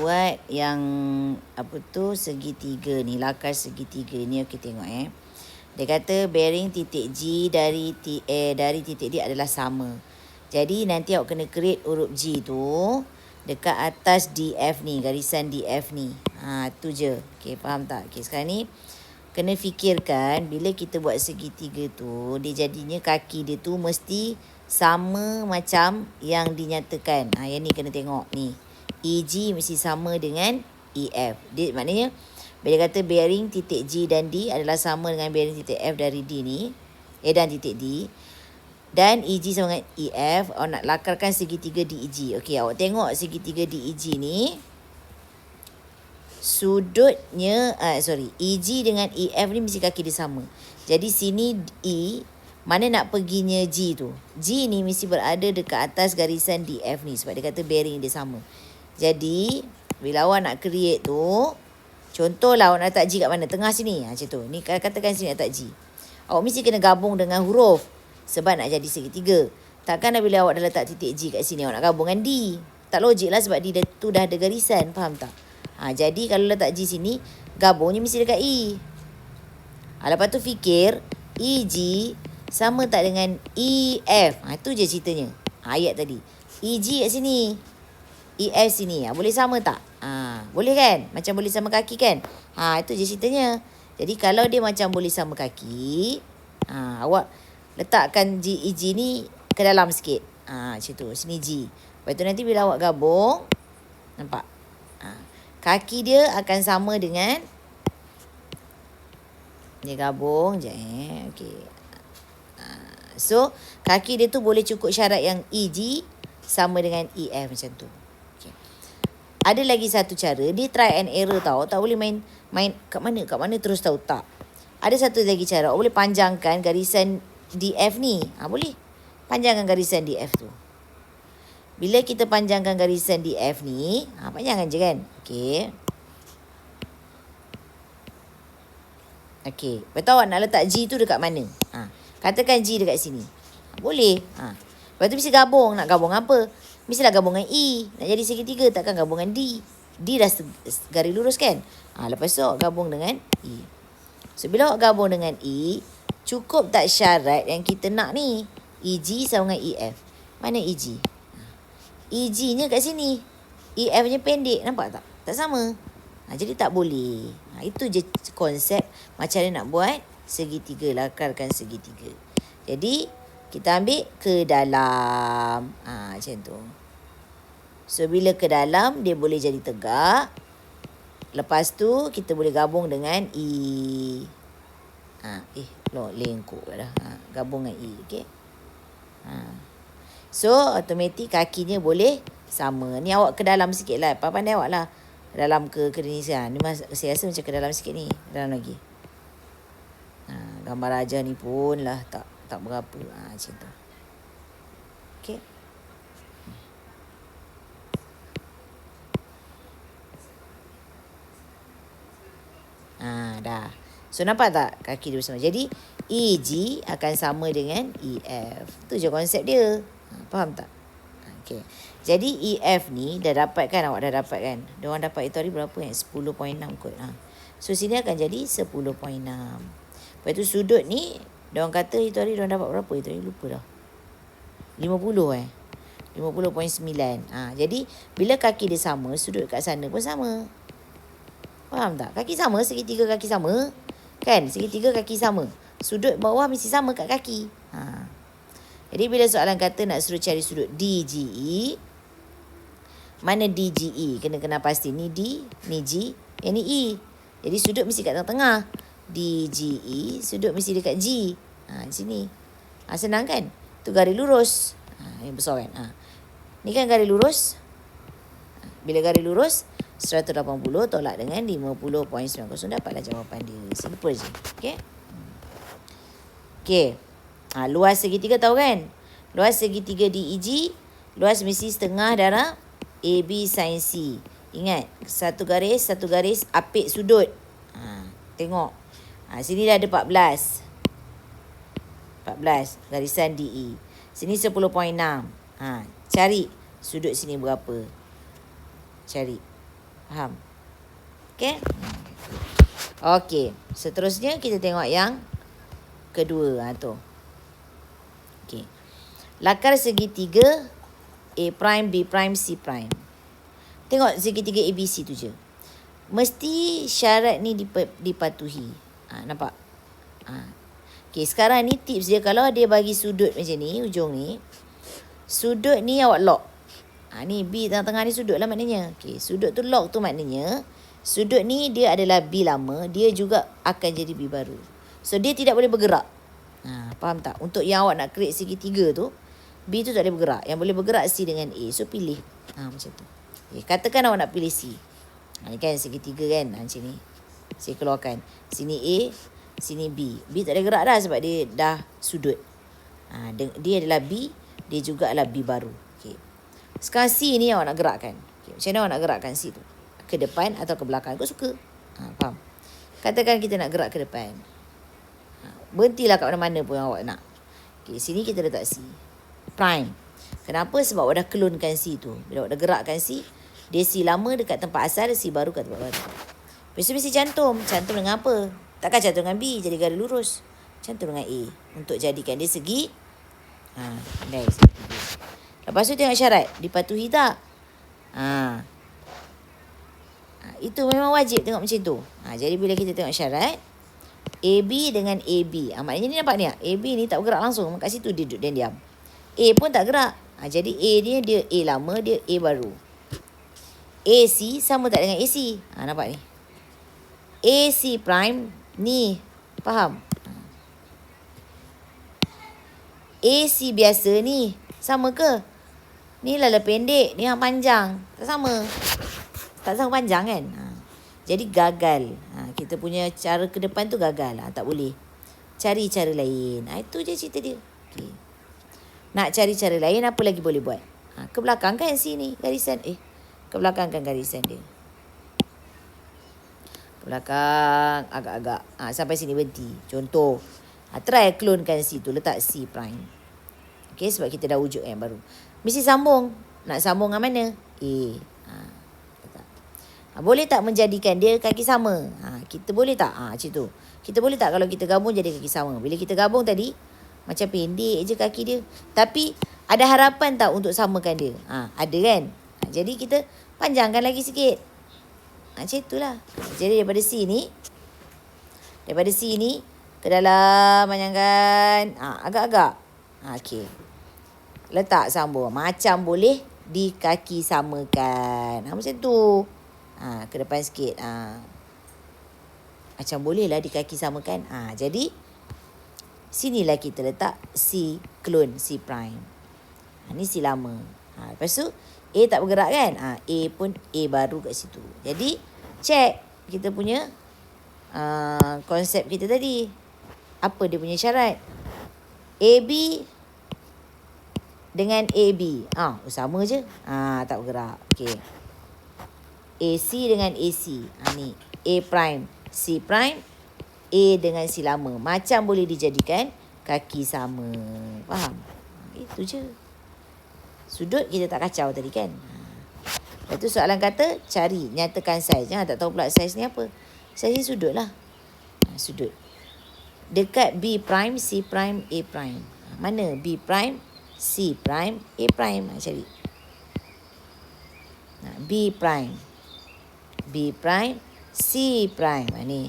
buat yang apa tu segitiga ni, lakar segitiga ni okey tengok eh. Dia kata bearing titik G dari T, eh, dari titik D adalah sama. Jadi nanti awak kena create huruf G tu dekat atas DF ni, garisan DF ni. Ha tu je. Okey faham tak? Okey sekarang ni kena fikirkan bila kita buat segitiga tu dia jadinya kaki dia tu mesti sama macam yang dinyatakan. Ha yang ni kena tengok ni. EG mesti sama dengan EF. Dia maknanya bila kata bearing titik G dan D adalah sama dengan bearing titik F dari D ni, eh dan titik D. Dan EG sama dengan EF, awak nak lakarkan segitiga DEG. Okey, awak tengok segitiga DEG ni. Sudutnya, uh, sorry, EG dengan EF ni mesti kaki dia sama. Jadi sini E, mana nak perginya G tu? G ni mesti berada dekat atas garisan DF ni sebab dia kata bearing dia sama. Jadi, bila awak nak create tu, contohlah awak nak letak G kat mana? Tengah sini. Ha, macam tu. Ni katakan sini nak letak G. Awak mesti kena gabung dengan huruf. Sebab nak jadi segitiga. Takkan bila awak dah letak titik G kat sini, awak nak gabung dengan D. Tak logik lah sebab D tu dah ada garisan. Faham tak? Ha, jadi kalau letak G sini, gabungnya mesti dekat E. Ha, lepas tu fikir, EG sama tak dengan EF. Ha, tu je ceritanya. Ha, ayat tadi. EG kat sini. EF sini. Ha, boleh sama tak? Ha, boleh kan? Macam boleh sama kaki kan? Ha, itu je ceritanya. Jadi kalau dia macam boleh sama kaki, ha, awak letakkan G, EG ni ke dalam sikit. Ha, macam tu. Sini G. Lepas tu nanti bila awak gabung, nampak? Ha, kaki dia akan sama dengan dia gabung je eh. Okey. Ha, so, kaki dia tu boleh cukup syarat yang EG sama dengan EF macam tu. Ada lagi satu cara, dia try and error tau. Tak boleh main main kat mana, kat mana terus tahu tak. Ada satu lagi cara, boleh panjangkan garisan DF ni. Ha, boleh. Panjangkan garisan DF tu. Bila kita panjangkan garisan DF ni, ha, panjangkan je kan. Okey. Okey. Lepas tu awak nak letak G tu dekat mana? Ha. Katakan G dekat sini. Ha, boleh. Ha. Lepas tu mesti gabung. Nak gabung apa? Mestilah gabungan E. Nak jadi segitiga takkan gabungan D. D dah garis lurus kan? Ha, lepas tu gabung dengan E. So bila awak gabung dengan E, cukup tak syarat yang kita nak ni? EG sama dengan EF. Mana EG? EG-nya kat sini. EF-nya pendek. Nampak tak? Tak sama. Ha, jadi tak boleh. Ha, itu je konsep macam mana nak buat segitiga. Lakarkan segitiga. Jadi, kita ambil ke dalam. Ha, macam tu. So bila ke dalam dia boleh jadi tegak. Lepas tu kita boleh gabung dengan E. Ha, eh, lo lengkuk dah. Ha, gabung dengan E, okey. Ha. So automatik kakinya boleh sama. Ni awak ke dalam sikit lah. Apa pandai awak lah. Dalam ke ke ni saya. Ni mas, saya rasa macam ke dalam sikit ni. Dalam lagi. Ha, gambar raja ni pun lah tak tak berapa. Ha, macam tu. Okay. Ha, dah. So nampak tak kaki dia bersama. Jadi EG akan sama dengan EF. Tu je konsep dia. Ha, faham tak? Okay. Jadi EF ni dah dapat kan awak dah dapat kan. Dia orang dapat itu hari berapa yang 10.6 kot. Ha. So sini akan jadi 10.6. Lepas tu sudut ni dia orang kata itu hari dia orang dapat berapa itu hari lupa dah. 50 eh. 50.9. Ha, jadi bila kaki dia sama, sudut kat sana pun sama. Faham tak? Kaki sama, segitiga kaki sama. Kan? Segitiga kaki sama. Sudut bawah mesti sama kat kaki. Ha. Jadi bila soalan kata nak suruh cari sudut DGE. Mana DGE? Kena kena pasti. Ni D, ni G, yang ni E. Jadi sudut mesti kat tengah-tengah. DGE, sudut mesti dekat G. Ha, sini. Ha, senang kan? Tu garis lurus. Ha, yang besar kan? Ha. Ni kan garis lurus. Ha, bila garis lurus, 180 tolak dengan 50.90 dapatlah jawapan dia. Simple je. Okey. Okey. Ha, luas segitiga tahu kan? Luas segitiga DEG, luas mesti setengah darab AB sin C. Ingat, satu garis, satu garis apik sudut. Ha, tengok. Ha, sini dah ada 14. 14 garisan DE. Sini 10.6. Ha, cari sudut sini berapa. Cari. Faham? Okay? Okay. Seterusnya kita tengok yang kedua. Ha, tu. Okay. Lakar segitiga A prime, B prime, C prime. Tengok segitiga ABC tu je. Mesti syarat ni dip- dipatuhi. Ha, nampak? Ha. Okay, sekarang ni tips dia kalau dia bagi sudut macam ni, ujung ni. Sudut ni awak lock. Ha, ni B tengah-tengah ni sudut lah maknanya. Okay, sudut tu lock tu maknanya. Sudut ni dia adalah B lama. Dia juga akan jadi B baru. So, dia tidak boleh bergerak. Ha, faham tak? Untuk yang awak nak create segitiga tu, B tu tak boleh bergerak. Yang boleh bergerak C dengan A. So, pilih. Ha, macam tu. Okay, katakan awak nak pilih C. Ha, ni kan segitiga kan? Ha, macam ni. Saya keluarkan. Sini A, sini B. B tak ada gerak dah sebab dia dah sudut. Ha, dia adalah B, dia juga adalah B baru. Sekarang C ni awak nak gerakkan. Okay. Macam mana awak nak gerakkan C tu? Ke depan atau ke belakang? Kau suka? Ha, faham? Katakan kita nak gerak ke depan. Ha, berhentilah kat mana-mana pun awak nak. Okay, sini kita letak C. Prime. Kenapa? Sebab awak dah klonkan C tu. Bila awak dah gerakkan C, dia C lama dekat tempat asal, C baru kat tempat baru. Mesti mesti cantum. Cantum dengan apa? Takkan cantum dengan B, jadi garis lurus. Cantum dengan A. Untuk jadikan dia segi. Ha, guys. Lepas tu tengok syarat. Dipatuhi tak? Ha. ha. Itu memang wajib tengok macam tu. Ha, jadi bila kita tengok syarat. AB dengan AB. Ha, maknanya ni nampak ni. AB ni tak bergerak langsung. Kat situ dia duduk dan diam. A pun tak gerak. Ha, jadi A dia, dia A lama, dia A baru. AC sama tak dengan AC? Ha, nampak ni. AC prime ni. Faham? AC biasa ni. Sama ke? Ni lala pendek. Ni yang panjang. Tak sama. Tak sama panjang kan? Ha. Jadi gagal. Ha, kita punya cara ke depan tu gagal. Ha, tak boleh. Cari cara lain. Ha, itu je cerita dia. Okay. Nak cari cara lain, apa lagi boleh buat? Ha, ke belakang kan sini garisan. Eh, ke belakang kan garisan dia. Ke belakang agak-agak. Ha, sampai sini berhenti. Contoh. Ha, try clone kan situ. Letak C prime. Okay, sebab kita dah wujud yang baru. Mesti sambung. Nak sambung dengan mana? A. Ha, ha, boleh tak menjadikan dia kaki sama? Ha, kita boleh tak? Ha, macam tu. Kita boleh tak kalau kita gabung jadi kaki sama? Bila kita gabung tadi, macam pendek je kaki dia. Tapi ada harapan tak untuk samakan dia? Ha, ada kan? Ha, jadi kita panjangkan lagi sikit. Ha, macam itulah. Jadi daripada sini, daripada sini, ke dalam panjangkan ha, agak-agak. Ha, okay. Letak sambung. Macam boleh di kaki samakan. Ha, macam tu. Ha, ke depan sikit. Ha. Macam boleh lah di kaki samakan. Ha, jadi, sinilah kita letak C clone C prime. Ha, ni C lama. Ha, lepas tu, A tak bergerak kan? Ha, A pun A baru kat situ. Jadi, check kita punya uh, konsep kita tadi apa dia punya syarat. AB dengan AB. Ah, ha, sama je. Ah, ha, tak bergerak. Okey. AC dengan AC. Ha, ni. A prime, C prime, A dengan C lama. Macam boleh dijadikan kaki sama. Faham? Itu je. Sudut kita tak kacau tadi kan? Lepas tu soalan kata, cari, nyatakan saiz. Jangan tak tahu pula saiz ni apa. Saiz ni sudut lah. Ha, sudut dekat B prime, C prime, A prime. Mana B prime, C prime, A prime? Ha, cari. Ha, B prime. B prime, C prime. Ha, ni.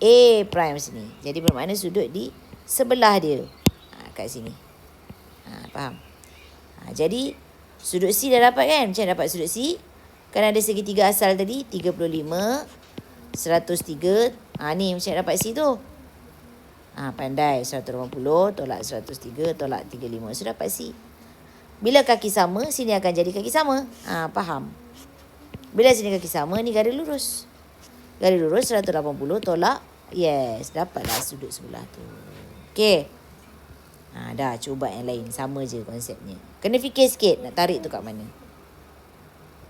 A prime sini. Jadi bermakna sudut di sebelah dia. Ha, kat sini. Ha, faham? Ha, jadi sudut C dah dapat kan? Macam dapat sudut C? Kan ada segitiga asal tadi. 35, 103. Ha, ni macam dapat C tu. Ha, pandai 180 tolak 103 tolak 35. Sudah dapat C. Bila kaki sama, sini akan jadi kaki sama. Ha, faham? Bila sini kaki sama, ni garis lurus. Garis lurus 180 tolak. Yes, dapatlah sudut sebelah tu. Okay. Ha, dah, cuba yang lain. Sama je konsepnya. Kena fikir sikit nak tarik tu kat mana.